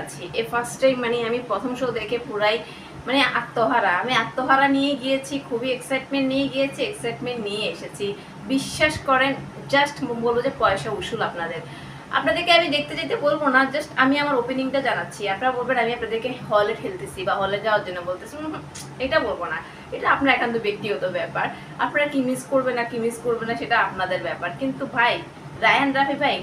আছি। এ first time মানে আমি প্রথম শো দেখে পুরাই মানে আত্মহারা। আমি আত্মহারা নিয়ে গিয়েছি, খুবই এক্সাইটমেন্ট নিয়ে গিয়েছি এক্সাইটমেন্ট নিয়ে এসেছি। বিশ্বাস করেন জাস্ট বলব যে পয়সা উসুল আপনাদের। আপনাদেরকে আমি দেখতে যেতে বলব না জাস্ট আমি আমার ওপেনিংটা জানাচ্ছি। আপনারা বলবেন, আমি আপনাদেরকে হলে ঠেলতেছি বা হলে যাওয়ার জন্য বলতেছি। এটা বলব না। এটা আপনার একান্ত ব্যক্তিগত ব্যাপার। আপনারা কি মিস করবে না, কি মিস করবে না, সেটা আপনাদের ব্যাপার। কিন্তু ভাই, রায়ান রাফি ভাই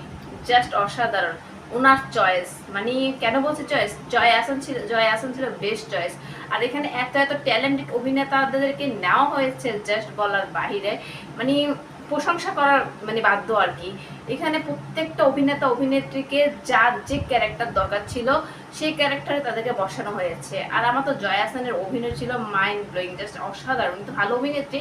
জাস্ট অসাধারণ। ওনার চয়েস মানে কেন বলছে চয়েস জয় আসন ছিল, জয় আসন ছিল বেস্ট চয়েস আর এখানে এত এত ট্যালেন্টেড অভিনেতাদেরকে নেওয়া হয়েছে জাস্ট বলার বাহিরে। মানে প্রশংসা করার মানে বাধ্য আর কি। এখানে প্রত্যেকটা অভিনেতা, অভিনেত্রীকে যার যে ক্যারেক্টার দরকার ছিল সেই ক্যারেক্টারে তাদেরকে বসানো হয়েছে। আর আমার তো জয় অভিনয় ছিল মাইন্ড ব্লোয়িং জাস্ট অসাধারণ, কিন্তু ভালো অভিনেত্রী।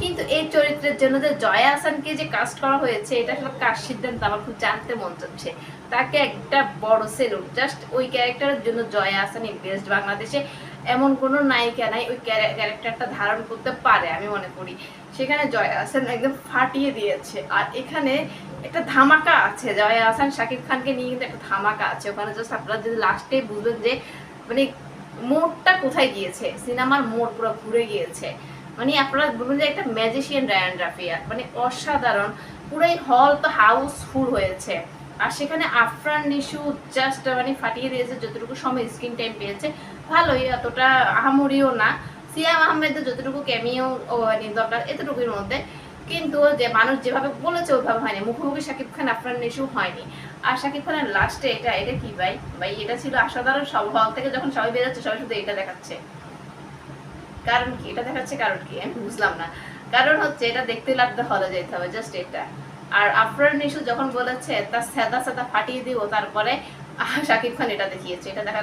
কিন্তু এই চরিত্রের জন্য যে জয়া আসানকে যে কাস্ট করা হয়েছে, এটা আসলে কার সিদ্ধান্ত? আমার খুব জানতে মন চাচ্ছে। তাকে একটা বড় সেলুট জাস্ট ওই ক্যারেক্টারের জন্য জয়া আসানই বেস্ট বাংলাদেশে। এমন কোনো নায়িকা নাই, ওই ক্যারেক্টারটা ধারণ করতে পারে, আমি মনে করি। সেখানে জয়া আসান একদম ফাটিয়ে দিয়েছে। আর এখানে একটা ধামাকা আছে। জয়া আসান শাকিব খানকে নিয়ে কিন্তু একটা ধামাকা আছে। ওখানে যদি লাস্টে বুঝবেন যে মানে মোড়টা কোথায় গিয়েছে? সিনেমার মোড় পুরো ঘুরে গিয়েছে। মানে আপনারা বলবেন যে একটা ম্যাজিশিয়ান রায়ান রাফিয়া মানে অসাধারণ। পুরাই হল তো হাউসফুল হয়েছে। আর সেখানে আফরান নিশু জাস্ট মানে ফাটিয়ে দিয়েছে, যতটুকু সময় স্ক্রিন টাইম পেয়েছে। ভালোই, এতটা আহামরিও না। সিয়াম আহমেদের যতটুকু ক্যামিও মানে দরকার, এতটুকুর মধ্যে। কিন্তু যে মানুষ যেভাবে বলেছে, ওইভাবে হয়নি। মুখোমুখি শাকিব খান, আফরান নিশু হয়নি। আর শাকিব খানের লাস্টে এটা এটা কি ভাই? ভাই, এটা ছিল অসাধারণ সব হল থেকে যখন সবাই বেরোচ্ছে, সবাই শুধু এটা দেখাচ্ছে। কারণ কি? এটা দেখাচ্ছে কারণ কি? আমি বুঝলাম না। কারণ হচ্ছে এটা দেখতে লাগতে হলে যেতে হবে জাস্ট এটা। আর আফরান নিশু যখন বলেছে তার সাদা সাদা ফাটিয়ে দিব। তারপরে শাকিব খান এটা দেখিয়েছে। এটা দেখা